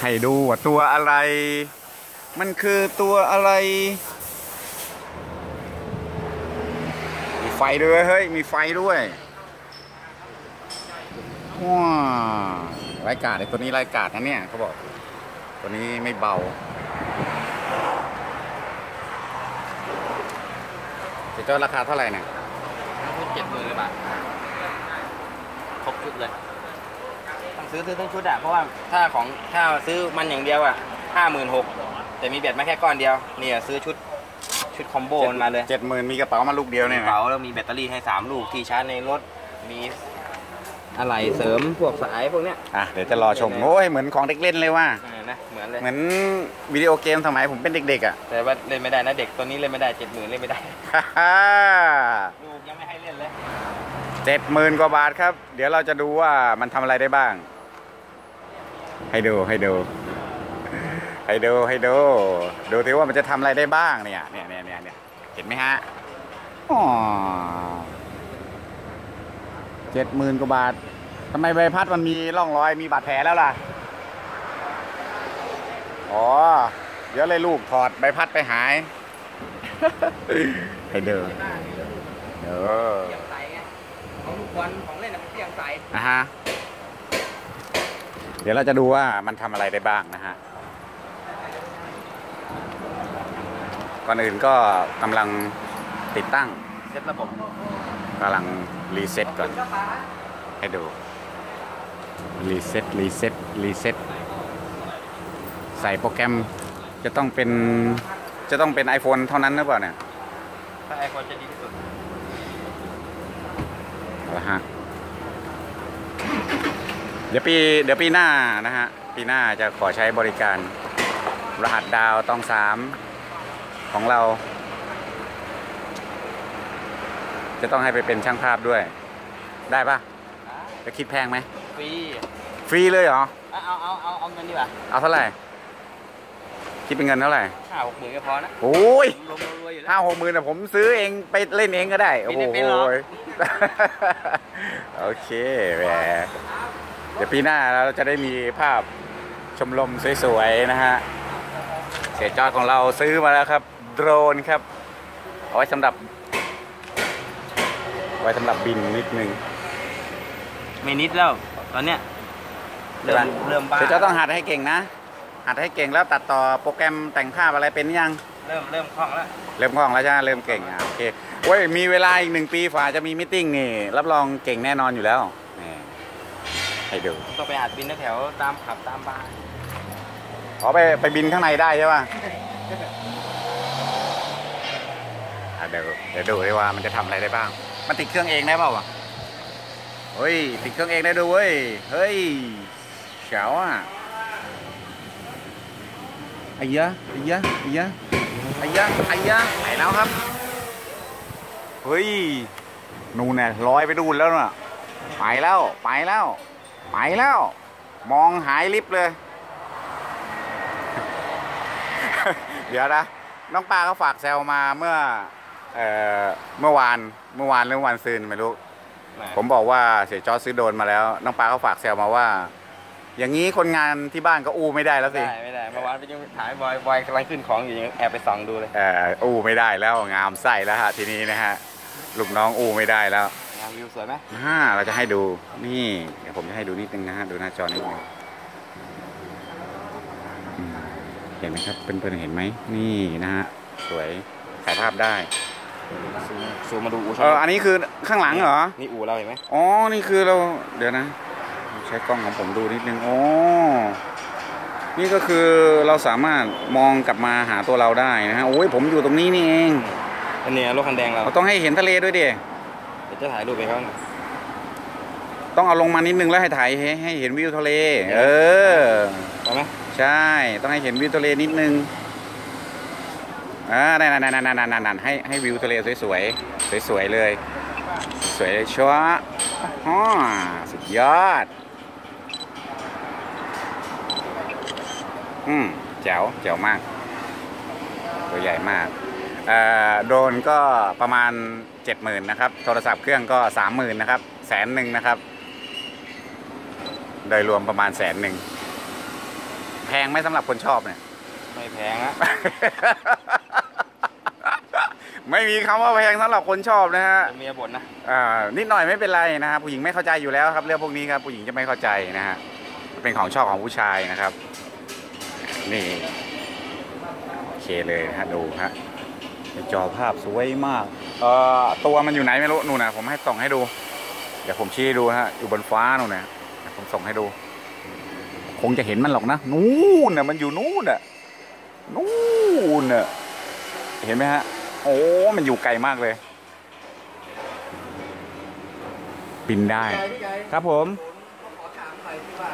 ให้ดูว่าตัวอะไร มันคือตัวอะไรมีไฟด้วยเฮ้ยมีไฟด้วยว้ารายการไอ้ตัวนี้รายการนะเนี่ยเขาบอก ตัวนี้ไม่เบาจะเจ้าราคาเท่าไหร่เนี่ยเจ็ดหมื่นเลยบาทครบชุดเลย ซื้อซื้อทั้งชุดอะเพราะว่าถ้าของถ้าซื้อมันอย่างเดียวอะห้าหมื่นหกแต่มีแบตมาแค่ก้อนเดียวเนี่ยซื้อชุดชุดคอมโบมันมาเลยเจ็ดหมื่นมีกระเป๋ามาลูกเดียวมีเนี่ยกนะระเป๋าแล้วมีแบตเตอรี่ให้สามลูกที่ชาร์จในรถมีอะไรเสริมพวกสายพวกเนี้ยอะเดี๋ยวจะรอชมโอ้ยเหมือนของเด็กเล่นเลยว่าเออนะเหมือนเลยเหมือนวิดีโอเกมสมัยผมเป็นเด็กๆอะแต่ว่าเล่นไม่ได้นะเด็กตัวนี้เล่นไม่ได้เจ็ดหมื่นเล่นไม่ได้ลูกยังไม่ให้เล่นเลยเจ็ดหมื่นกว่าบาทครับ เดี๋ยวเราจะดูว่ามันทำอะไรได้บ้าง ให้ดูให้ดูให้ดูให้ดูดูทีว่ามันจะทำอะไรได้บ้างเนี่ยเนี่ยเนี่ยเนี่ยเนี่ยเห็นไหมฮะอ๋อเจ็ดหมื่นกว่าบาททำไมใบพัดมันมีร่องรอยมีบาดแผลแล้วล่ะ อ๋อ เดี๋ยวเลยลูกถอดใบพัดไปหาย ให้ดูเออเสียงใสไงของลูกบอลของเล่นมันเสียงใสนะฮะ เดี๋ยวเราจะดูว่ามันทำอะไรได้บ้างนะฮะ ก่อนอื่นก็กำลังติดตั้งเซตระบบกำลังรีเซ็ตก่อน ให้ดู รีเซ็ตรีเซ็ตรีเซ็ตใส่โปรแกรมจะต้องเป็นจะต้องเป็น iPhone เท่านั้นหรือเปล่าเนี่ย ถ้าไอโฟนจะดีที่สุดเอาละฮะ เดี๋ยวปีเดี๋ยวปีหน้านะฮะปีหน้าจะขอใช้บริการรหัสดาวตองสามของเรา จะต้องให้ไปเป็นช่างภาพด้วย ได้ปะจะคิดแพงไหมฟรีฟรีเลยเหรอ เอาเอาเอาเอาเอาเงินดีกว่าเอาเท่าไหร่ คิดเป็นเงินเท่าไหร่ห้าหกหมื่นก็พอนะโอ้ยรวมๆรวยๆอยู่แล้วห้าหกหมื่นผมซื้อเองไปเล่นเองก็ได้ โอ้โหไม่ได้เป็นหรอกโอเคแหม เดี๋ยวปีหน้าเราจะได้มีภาพชมรมสวยๆนะฮะ เสียจอดของเราซื้อมาแล้วครับ โดรนครับ เอาไว้สำหรับ ไว้สำหรับบินนิดนึง ไม่นิดแล้ว ตอนเนี้ยเริ่มเริ่มบ้าเสียจอดต้องหัดให้เก่งนะ หัดให้เก่งแล้วตัดต่อโปรแกรมแต่งภาพอะไรเป็นยัง เริ่มเริ่มคล่องแล้ว เริ่มคล่องแล้วใช่ไหมเริ่มเก่งอะโอเคเว้ยมีเวลาอีกหนึ่งปีฝ่าจะมีมิทติ้งนี่รับรองเก่งแน่นอนอยู่แล้วนี่ ให้ดูต้องไปอัดบินแถวๆตามผับตามบาร์อ๋อไปไปบินข้างในได้ใช่ป่ะอะเดี๋ยวเดี๋ยวดูดีว่ามันจะทำอะไรได้บ้าง มันติดเครื่องเองได้เปล่าวะเฮ้ยติดเครื่องเองได้ด้วยเว้ยเฮ้ยเจ๋วอะไอ้ยะไอ้ยะไอ้ยะไอ้ยะไอ้ยะไหนแล้วครับ เฮ้ย นู่นน่ะลอยไปดูนแล้วน่ะ ไปแล้ว ไปแล้ว ไปแล้ว มองหายลิฟต์เลย เดี๋ยวนะ น้องปลาเขาฝากแซวมาเมื่อเอ่อเมื่อวานเมื่อวานหรือวันซืนไม่รู้ ผมบอกว่าเสียจอร์จซื้อโดรนมาแล้ว น้องปลาเขาฝากแซวมาว่า อย่างนี้คนงานที่บ้านก็อู้ไม่ได้แล้วสิได้ไม่ได้เมื่อวานไปยังถ่ายบอยบอยกำลังขึ้นของอยู่ยังแอบไปส่องดูเลยเอ่ออู้ไม่ได้แล้วงามไส้แล้วฮะทีนี้นะฮะลูกน้องอู้ไม่ได้แล้วงาน วิวสวยไหมอ่าเราจะให้ดูนี่เดี๋ยวผมจะให้ดูนิดนึงนะฮะดูหน้าจอนิดนึงอืมเห็นไหมครับเพื่อนๆเห็นไหมนี่นะฮะสวยถ่ายภาพได้ซูมซูมมาดูอู่เอออันนี้คือข้างหลังเหรอนี่อู่เราเห็นไหมอ๋อนี่คือเราเดี๋ยวนะ ใช้กล้องของผมดูนิดนึงอ๋อนี่ก็คือเราสามารถมองกลับมาหาตัวเราได้นะฮะโอ้ยผมอยู่ตรงนี้นี่เองอันนี้รถคันแดงเราเราต้องให้เห็นทะเลด้วยดิเดี๋ ยวจะถ่ายรูปไปเขาหน่อยต้องเอาลงมานิดนึงแล้วให้ถ่ายให้ให้เห็นวิวทะเล เออไปไหมใช่ ต้องให้เห็นวิวทะเลนิดนึงอ่านั่นนั่นนั่นนั่นนั่นให้ให้วิวทะเลสวยๆสวยๆเลย สวยเลยชัวร์อ๋อสุดยอด อืมแจ๋วแจ๋วมาก ตัวใหญ่มากเอ่อ โดรนก็ประมาณ 70,000นะครับโทรศัพท์เครื่องก็ 30,000นะครับแสนหนึ่งนะครับ โดยรวมประมาณแสนหนึ่งแพงไหมสำหรับคนชอบเนี่ย ไม่แพงอะไม่มีคำว่าแพงสำหรับคนชอบนะฮะเมียบ่นนะอ่านิดหน่อยไม่เป็นไรนะฮะผู้หญิงไม่เข้าใจอยู่แล้วครับ เรื่องพวกนี้ครับผู้หญิงจะไม่เข้าใจนะฮะเป็นของชอบของผู้ชายนะครับ นี่โอเคเลยนะฮะดูฮะ จอภาพสวยมากเอ่อตัวมันอยู่ไหนไม่รู้นู่นนะผมให้ส่องให้ดู เดี๋ยวผมชี้ให้ดูฮะอยู่บนฟ้านู่นนะผมส่งให้ดู คงจะเห็นมันหรอกนะนู่นน่ะมันอยู่นู่นน่ะนู่นน่ะเห็นไหมฮะโอ้มันอยู่ไกลมากเลยบินได้ ครับผมขอถามหน่อยที่ว่า